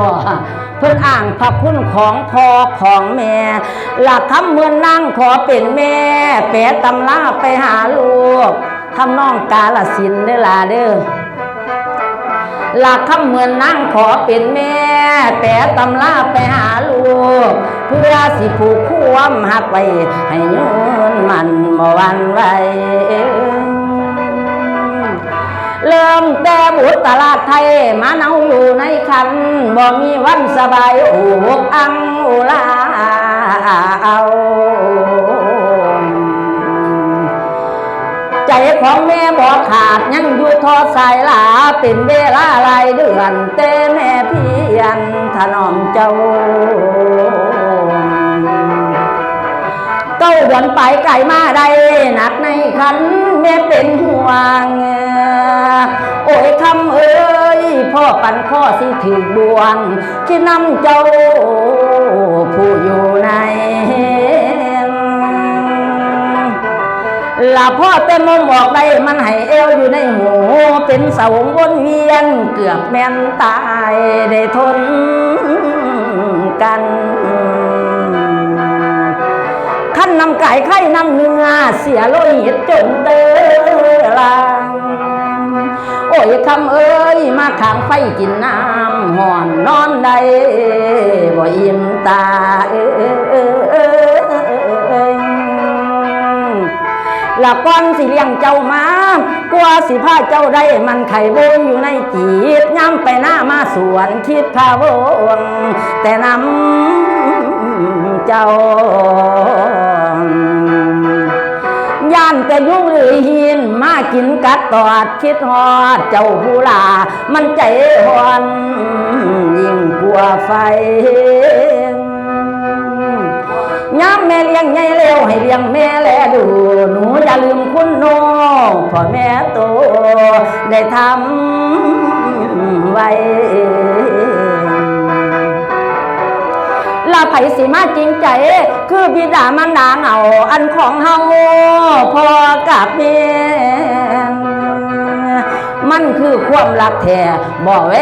บ่เพิ่นอ้างพระคุณของพ่อของแม่ หลักคำเมือนนั่งขอเป็นแม่แปะตำลาไปหาลูกทำน้องกาลสินเด้อล่ะเด้อหลักคำเหมือนนั่งขอเป็นแม่ แต่ตำลาไปหาลูก เพื่อสิผูกควมหักไว้ให้ยืนมันบ่วันไหว บุตรตลาดไทย มาเนาอยู่ในคันบ่มีวันสบายโอกอังอุลาเอาใจของแม่บอกขาดยังอยู่ทอสายลาเป็นเวลาลายเดือนแต่แม่พี่ยนถนอมเจ้าเก้าเดือนไปไก่มาได้หนักในขันแม่เป็นห่วง ปันข้อสิถือบวงที่นำเจ้าผู้อยู่ในลาพ่อเต็มมมบอกได้มันให้เอวอยู่ในหูเป็นเสาวนเวียนเกือบแม่นตายได้ทนกันขั้นนำไก่ไข่นำเนื้อเสียโลหิตจนเตลา อ้ยคำเอ้ยมาขางไฟกินน้ำห่อนนอนได้บ่อิ่มตาเอ้ยละก้อนสิเลี้ยงเจ้ามากลัวสิพาเจ้าได้มันไข่โบนอยู่ในจีบย้ำไปหน้ามาสวนคิดพาวงแต่นำเจ้าย่านแต่ยุ่งหรือหินมา กินกัดตอดคิดฮอดเจ้าผู้ลา มันใจหอนยิ่งกลัวไฟย้ำแม่เลี้ยงใหญ่เร็วให้เลี้ยงแม่แลดู หนูอย่าลืมคุณโนพ่อแม่โตได้ทำไว้ลาไผสิมาจริงใจ คือบิดามารดาเหงาอันของเฮาพ่อกับแม่มัน คือความรักแท้บ่แว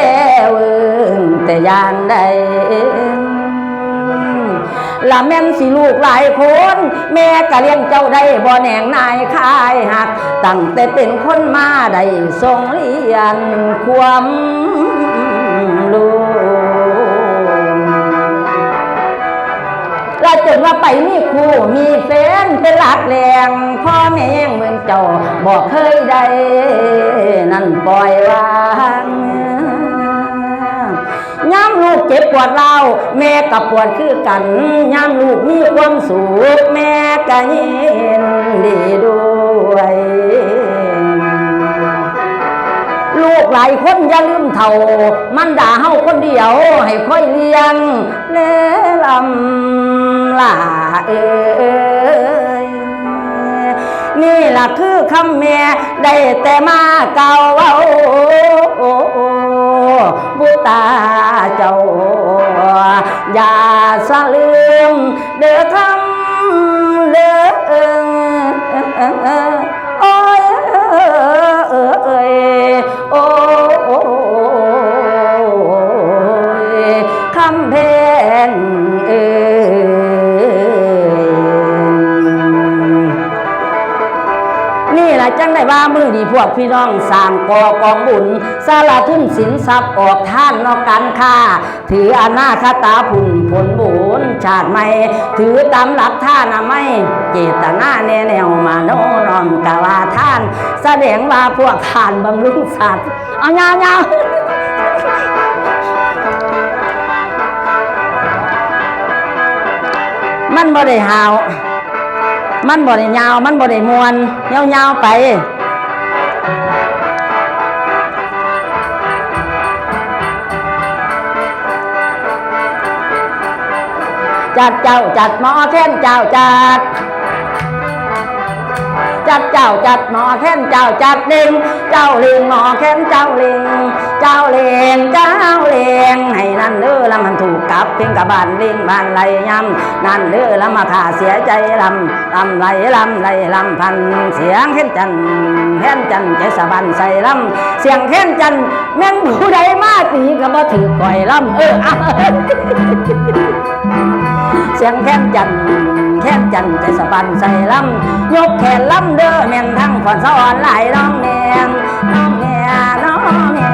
วแต่ยานใดละแม่นสิลูกหลายคน แม่กะเลี้ยงเจ้าได้บ่แหนงนายคายหัก ตั้งแต่เป็นคนมาได้ทรงเรียนความ ว่าไปมีครูมีแฟนเป็นหลักแหลงพ่อแม่ยังเหมือนเจ้าบอกเคยได้นั่นปล่อยวางย้ำลูกเจ็บปวดเล่าแม่กับปวดคือกันย้ำลูกมีความสุขแม่ก็ยินดีด้วยลูกหลายคนอย่าลืมเท่า มันด่าเฮาคนเดียวให้ค่อยเลี้ยงเลลำ ลาเอ้ยนี่ล่ะคือคำแม่ได้แต่มาเก่าเว้าบุตาเจ้า อย่าสะลืมเด้อคำเด้อ จังได้ว่ามือดีพวกพี่น้องสางกอกองบุญสาราทุ่นสินทรัพย์ออกท่านนอกการค้าถืออนาคตาผุนผลบุญชาติใหม่ ถือตามหลักท่านะไม่เจตนาแนแนวมาโนนอมกะว่าท่าน แสดงว่าพวกท่านบำรุงสัตว์เอาเงาเงามันบ่ได้หาว มันบ่ได้ยาวมันบ่ได้มวนยาวยาวๆไปจัดเจ้าจัดหมอแค้นเจ้าจัด จัดเจ้าจัดหมอแค้นเจ้าจัดลิงเจ้าเลิงหมอแค้นเจ้าเลิงเจ้าเลงเจ้าเลงให้นั่นเด้อล้วมันถูกกบเพียงกับบานเลิงบานไหลยำนั่นเด้อละมาขาเสียใจลำลำไหลลำไหลลำพันเสียงเห็นจันเห็นจันใจสะบันใส่ลำเสียงเห็นจันแม่งผู้ใดมาตีก็บ่ถือก่อยลำเออ เสียงแค้นจันแค้นจันใจสะบันใส่ลำยกแขนลำเด้อแม่นทั้งฝอนสะอ่อนหลายน้องแม่น้องแม่น้องแม่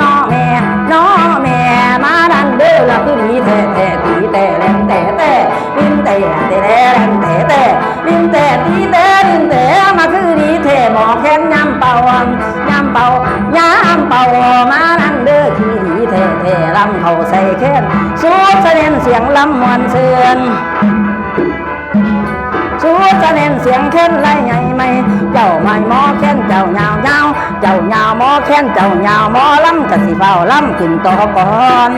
น้องแม่น้องแม่มาดันเด้อละคือดีแต่แต่ตีแต่แรงแต่แต่ลินแต่แต่แรงแต่แต่ลินแต่ตีแต่ลินแต่มาคือดีเทหมอแค้นยำเป่ายำเป่ายำเป่ามาำเขาใส่แค้นสู้เสด็จเสียงลำมวนเสือนชูจะเน้นเสียงแค้นไรไงไม่เจ้าไม่หมอแค้นเจ้าเหงาเหงาเจ้าเหงาหมอแค้นเจ้าเหงาหมอลำกะสิเฝ้าลำขึ้นต่อก่อน